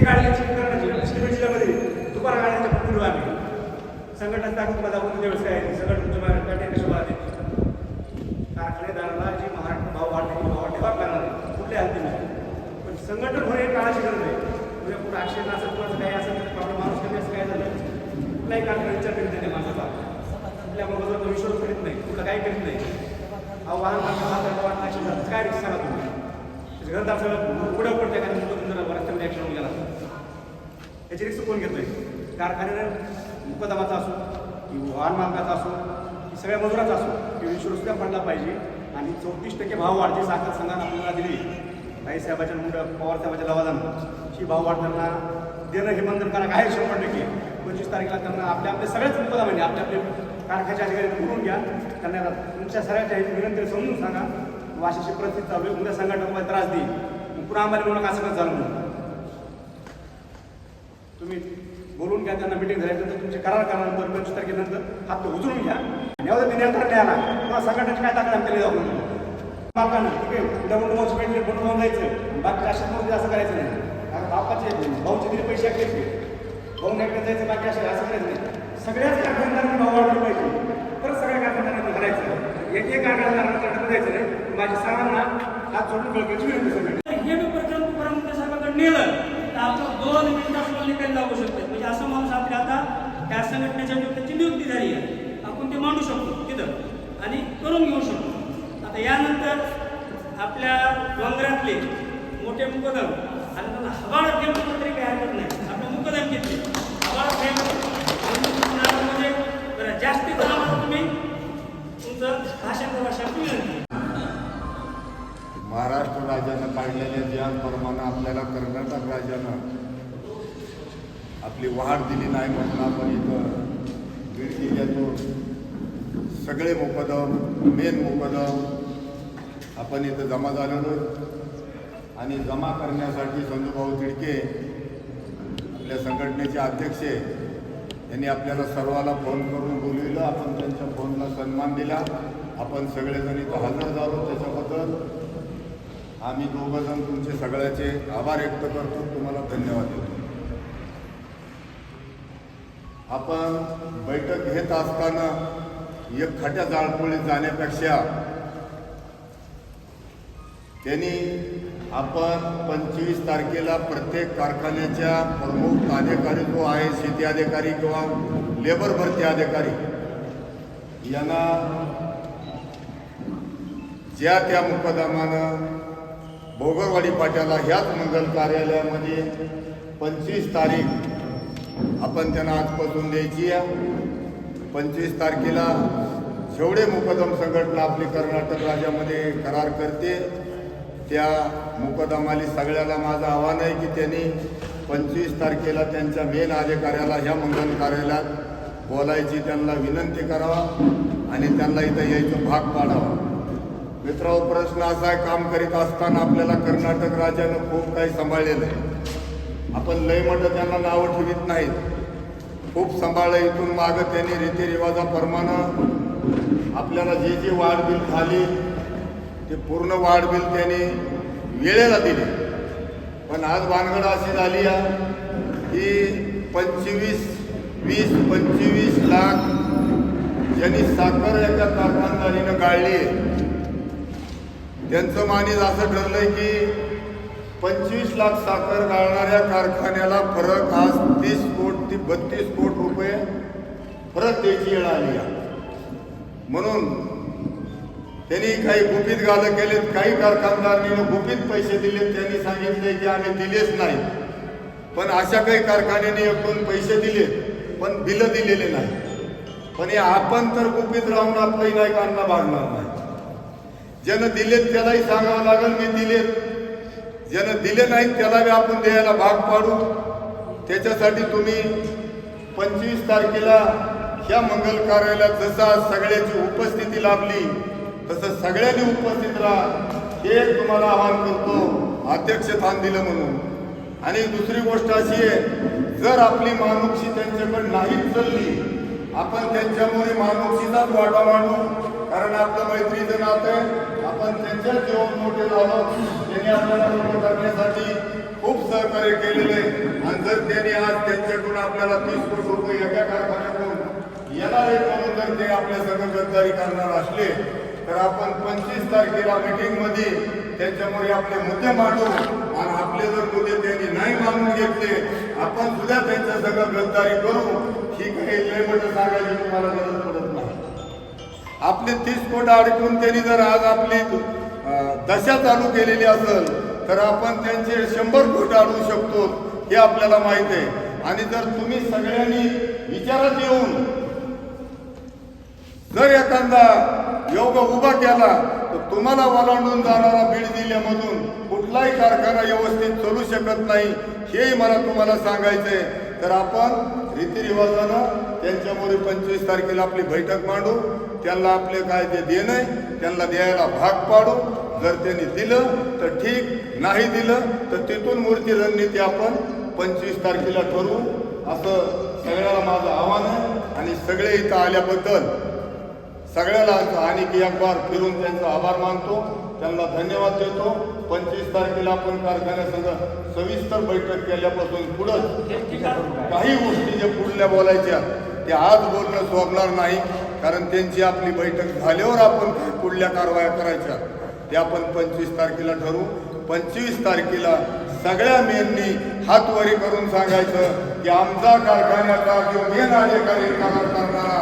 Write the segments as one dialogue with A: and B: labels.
A: ती गाडी याची करण्याची सिमेंट जिल्ह्यामध्ये दुपार गाड्यांच्या पकडू आम्ही संघटना ताकद तुम्हाला दाखवून त्यावेळेस आहे? संघटन तुम्हाला कारखानेदाराला जी महाराष्ट्र भाव वाढते भाव ठेवा करणार नाही कुठल्या हद्दी नाही. पण संघटन होणे काळाची गरज आहे. म्हणजे कुठं आक्षेप असं कुणाचं काही असं तर आपला माणूस कमी असं काय झालं? कुठलाही कारखाना विचार करीत नाही त्या माणसाचा. आपल्या बाबा विश्वास करीत नाही कुठं काही करीत नाही. अहो वाहन मागं वाहन ॲक्शन झालं. काय रिक्षा सांगा तुम्ही? त्याच्या घरात आपल्याला पुढं पडते कारण मुलं जरा रस्त्यामध्ये ॲक्शन होऊन गेला. याची रिक्स कोण घेतोय. कारखान्यानं मुकदमाचा असो की वाहन मालकाचा असो की सगळ्या मजुराचा असो की इन्शुरन्स पडला पाहिजे. आणि चौतीस टक्के भाव वाढते जी साखर संघानं आपल्याला दिली. काही साहेबाच्या मुंड पवार साहेबाच्या लवादानं. ही भाव वाढ त्यांना देणं हे बंधनकारक आहे शंभर टक्के. पंचवीस तारखेला त्यांना आपल्या आपल्या सगळ्याच मुकदमाने आपल्या आपले कारखान्याच्या अधिकारी बोलून घ्या. त्यांना तुमच्या सगळ्याच्या विनंती समजून सांगा. वाशीची परिस्थिती चालू आहे उद्या संघटना त्रास देईल. पुन्हा आम्हाला म्हणून असं कसं झालं म्हणून. तुम्ही बोलून घ्या त्यांना मिटिंग झाल्यानंतर तुमचे करार करानंतर पंचवीस तारखेनंतर हात उचलून घ्या. एवढं ते नियंत्रण नाही आला किंवा संघटनेची काय ताकद आमच्या जाऊन मालकानं ठीक आहे उद्या म्हणून मोठी पेटले फोटो लावून जायचं बाकी अशा मध्ये असं करायचं नाही. कारण बापाचे भाऊचे दिले पैसे ऐकायचे भाऊ नाही जायचं बाकी असं असं करायचं नाही. सगळ्याच कारखानदारांनी भाऊ वाढवले पाहिजे. परत सगळ्या कारखानदारांनी करायचं एक एक कारखानदारांना द्यायचं नाही. माझ्या सरांना हात जोडून कळकायची विनंती सगळी
B: हे मी प्रकरण मुख्यमंत्री साहेबांकडे नेलं. तर आपण दोन मिनिटं निकाल लागू शकतात म्हणजे असं माणूस आपल्या आता त्या संघटनेच्या त्याची नियुक्ती झाली आहे. आपण ते मांडू शकतो तिथं आणि करून घेऊ शकतो. आता यानंतर आपल्या डोंगरातले मोठे मुकदम आणि त्यांना हवाळ प्रेमपत्र तरी काही हरकत नाही. आपलं मुकदम घेतले हवाळ प्रेमपत्र म्हणजे जास्तीत आम्हाला तुम्ही. तुमचं भाषा भाषा विनंती
C: महाराष्ट्र राज्यानं काढलेल्या ज्या प्रमाणे आपल्याला कर्नाटक राज्यानं आपली वाढ दिली नाही म्हणून आपण इथं बीड जिल्ह्यातून सगळे मोकदम मेन मोकदम आपण इथं जमा झालेलो आणि जमा करण्यासाठी संजूभाऊ तिडके आपल्या संघटनेचे अध्यक्ष यांनी आपल्याला सर्वाला फोन करून बोलविलं आपण त्यांच्या फोनला सन्मान दिला. आपण सगळेजण इथं हजर झालो त्याच्याबद्दल. आम्ही दोघंजण तुमचे सगळ्याचे आभार व्यक्त करतो. तुम्हाला धन्यवाद देतो. आपण बैठक घेत असताना एक खाट्या जाळपोळीत जाण्यापेक्षा त्यांनी आपण पंचवीस तारखेला प्रत्येक कारखान्याच्या प्रमुख अधिकारी जो आहे शेती अधिकारी किंवा लेबर भरती अधिकारी यांना ज्या त्या मुकदमानं भोगरवाडी पाट्याला ह्याच मंगल कार्यालयामध्ये पंचवीस तारीख आपण त्यांना आजपासून द्यायची आहे पंचवीस तारखेला जेवढे मुकदम संघटना आपली कर्नाटक राज्यामध्ये करार करते त्या मुकदमाली सगळ्याला माझं आव्हान आहे की त्यांनी पंचवीस तारखेला त्यांच्या मेन अधिकाऱ्याला ह्या मंगल कार्यालयात बोलायची त्यांना विनंती करावा आणि त्यांना इथं यायचं भाग पाडावा. मित्रांनो प्रश्न असा आहे काम करीत असताना आपल्याला कर्नाटक राज्यानं खूप काही सांभाळलेलं आहे. आपण लय म्हटलं त्यांना नावं ठेवित नाहीत. खूप सांभाळलं इथून मागं त्यांनी रीतिरिवाजाप्रमाणे आपल्याला जे जे वाढ बिल झाली ते पूर्ण वाढ बिल त्यांनी वेळेला दिले. पण आज भानगड अशी झाली आहे की पंचवीस वीस पंचवीस लाख ज्यांनी साखर एका कारखानदारीनं गाळली आहे. त्यांचं मानित असं ठरलंय की पंचवीस लाख साखर गाळणाऱ्या कारखान्याला फरक आज तीस कोट ते बत्तीस कोट रुपये परत द्यायची वेळ आली आहे. म्हणून त्यांनी काही गुपित गालं केलेत काही कारखानदारांनी गुपित पैसे दिलेत त्यांनी सांगितले की आम्ही दिलेच नाही. पण अशा काही कारखान्याने एकूण पैसे दिले पण बिलं दिलेले नाही पण हे आपण तर गुपित राहून आपलंही नाही काढणं भागणार नाही. ज्यानं दिलेत त्यालाही सांगावं लागेल मी दिलेत. ज्यानं दिले नाहीत त्याला बी आपण द्यायला भाग पाडू. त्याच्यासाठी तुम्ही पंचवीस तारखेला ह्या मंगल कार्यालयात जसा सगळ्याची उपस्थिती लाभली तसं सगळ्यांनी उपस्थित राहा हे तुम्हाला आवाहन करतो अध्यक्षस्थान दिलं म्हणून. आणि दुसरी गोष्ट अशी आहे जर आपली मानुक्षी त्यांच्याकडे नाहीच चालली आपण त्यांच्यामुळे मानुक्षीचाच वाटा मांडू कारण आपलं मैत्रीचं नातं आहे. पण त्यांच्या जेवण मोठे लावलं त्यांनी आपल्याला मोठं करण्यासाठी खूप सहकार्य केलेले केलेलं आहे. आणि जर त्यांनी आज त्यांच्याकडून आपल्याला तीस कोटी रुपये एका कारखान्याकडून येणारे म्हणून जर ते आपल्या सगळं गद्दारी करणार असले तर आपण पंचवीस तारखेला मिटिंगमध्ये त्यांच्यामुळे आपले मुद्दे मांडू. आणि आपले जर मुद्दे त्यांनी नाही मानून घेतले आपण सुद्धा त्यांच्या सगळं गद्दारी करू. ही काही लय मोठं सांगायची तुम्हाला गरज आपले तीस कोट अडकून त्यांनी जर आज आपली दशा चालू केलेली असेल तर आपण त्यांचे शंभर कोट अडवू शकतो हे आपल्याला माहीत आहे. आणि जर तुम्ही सगळ्यांनी विचारात येऊन जर एखादा योग उभा केला तर तुम्हाला ओलांडून जाणारा बीड जिल्ह्यामधून कुठलाही कारखाना व्यवस्थित चालू शकत नाही हेही मला तुम्हाला सांगायचंय. तर आपण रीतिरिवाजानं त्यांच्यामुळे पंचवीस तारखेला आपली बैठक मांडू. त्यांना आपले काय ते देणं आहे त्यांना द्यायला भाग पाडू. जर त्यांनी दिलं तर ठीक. नाही दिलं तर तिथून मूर्ती रणनीती आपण पंचवीस तारखेला ठरवू. असं सगळ्याला माझं आव्हान आहे. आणि सगळे इथं आल्याबद्दल सगळ्याला आणि एक बार फिरून त्यांचा आभार मानतो. त्यांना धन्यवाद देतो. पंचवीस तारखेला आपण कारखान्यासंग सविस्तर बैठक केल्यापासून पुढं काही गोष्टी जे पुढल्या बोलायच्या त्या आज बोलणं सोडणार नाही. कारण त्यांची आपली बैठक झाल्यावर आपण काय पुढल्या कारवाया करायच्या. ते आपण पंचवीस तारखेला ठरवू. पंचवीस तारखेला सगळ्या मेननी हातवरी करून सांगायचं की आमचा कारखान्याचा जो मेन अधिकारी करार करणारा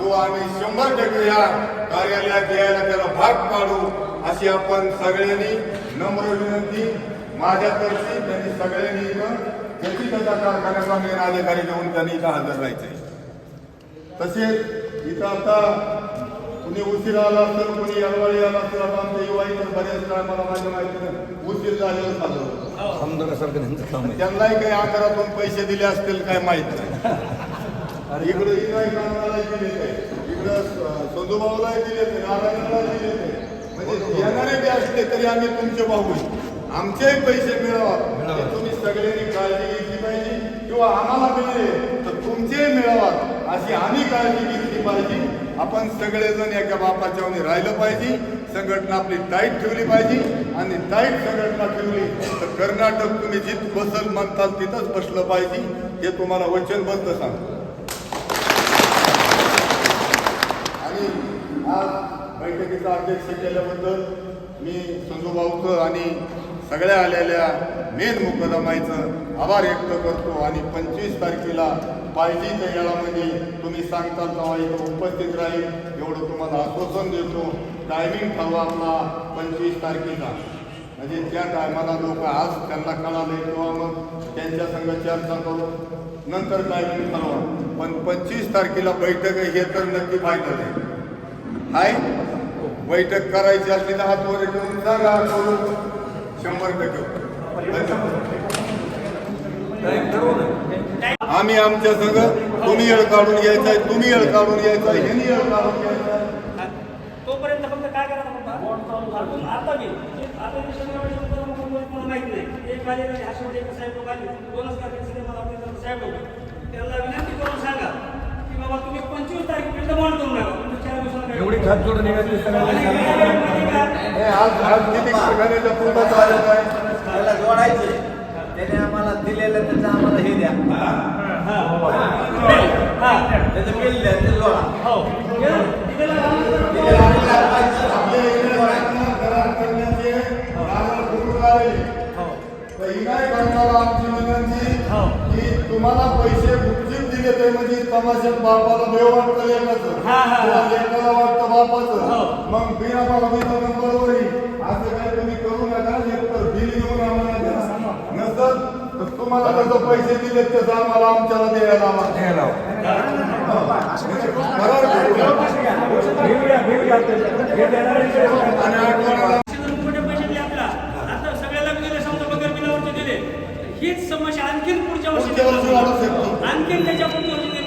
C: तो आम्ही शंभर टक्के या कार्यालयात यायला त्याला भाग पाडू अशी आपण सगळ्यांनी नम्र विनंती. माझ्यातर्फे त्यांनी सगळ्यांनी इथं त्याच्या कारखान्याचा मेन अधिकारी घेऊन त्यांनी इथं हजर राहायचंय. तसेच इथं आता कुणी उशीर आला असेल कुणी अलवाळी आला असेल आता आमच्या युवा इतर बरेच काय मला माझ्या माहिती नाही. उशीर झाल्यावर झालं
D: आमदारासारखं त्यांचं काम आहे.
C: त्यांनाही काही आकारातून पैसे दिले असतील काय माहीत नाही. इकडे इकडे कामाला दिले ते. इकडं दिले ते नारायणला दिले ते. म्हणजे येणारे बी असले तरी आम्ही तुमचे भाऊ. आमचेही पैसे मिळवा. तुम्ही सगळ्यांनी काळजी घेतली पाहिजे. किंवा आम्हाला मिळले तर तुमचेही मिळवा. अशी आम्ही काळजी घेतली पाहिजे. आपण सगळेजण एका बापाच्या राहिलं पाहिजे. संघटना आपली टाईट ठेवली पाहिजे. आणि टाईट संघटना ठेवली तर कर्नाटक तुम्ही जिथ बसल म्हणताल तिथंच बसलं पाहिजे. हे तुम्हाला वचनबद्ध सांगतो. आणि आज बैठकीचा अध्यक्ष केल्याबद्दल मी संजूभाऊचं आणि सगळ्या आलेल्या मेन मुकदमाईचं आभार व्यक्त करतो आणि पंचवीस तारखेला पाहिजे त्या वेळामध्ये तुम्ही सांगता तेव्हा इथं उपस्थित राहील. एवढं तुम्हाला आश्वासन देतो. टायमिंग ठरवा आपला पंचवीस तारखेचा. म्हणजे त्या टायमाला लोक आज त्यांना कळाले किंवा मग त्यांच्या संघ चर्चा करू. नंतर टायमिंग ठरवा. पण पंचवीस तारखेला बैठक हे तर नक्की फायदा आहे. हाय? बैठक करायची असली तर हात वर करून जागा करू. शंभर टक्के. आम्ही आमच्या संघ तुम्ही येळ काढून घ्यायचा तुम्ही येळ काढून घ्यायचा ह्यांनी येळ काढून घ्यायचा
B: तोपर्यंत फक्त काय होते. त्यांना विनंती करून सांगा की बाबा तुम्ही पंचवीस तारखेपर्यंत बॉन्ड करू नका
D: एवढी खात जोडून निघाली?
C: हे आज आज किती ठिकाणीच्या पूर्णच आलेलं आहे
E: त्याला जोडायचे त्याने आम्हाला दिलेलं त्याचं आम्हाला हे द्या
B: हा.
E: त्याचं बिल द्या ते
B: हो. हो.
C: ही आमची विनंती
B: हो.
C: की तुम्हाला पैसे गुपचूप दिले ते म्हणजे तमाशात बापाला देव वाटतं लेखाचं
B: हा, हा.
C: लेकाला वाटतं बापाचं.
B: हो.
C: मग बिना बाबीचा नंबरवर येईल असं काय तुम्ही करू नका. एक तर बिल घेऊन आम्हाला द्या. नसत तर तुम्हाला जसं पैसे दिले तसं आम्हाला आमच्याला द्यायला. हे.
D: जे- आणि
C: आठवण समस्या
D: आणखीन पुढच्या वर्षी आणखीन त्याच्या पुढच्या
C: वर्षी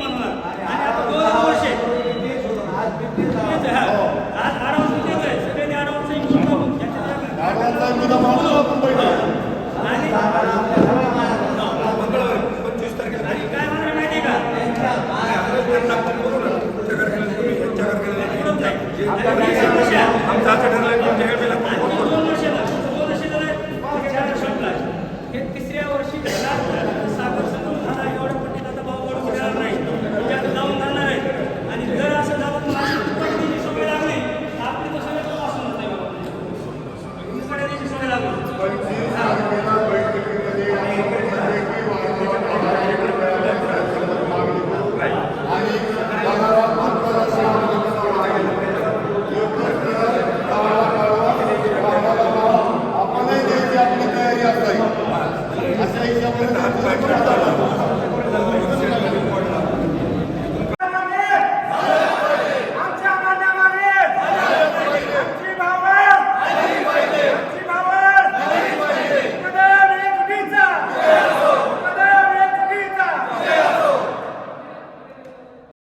C: Essa aí é a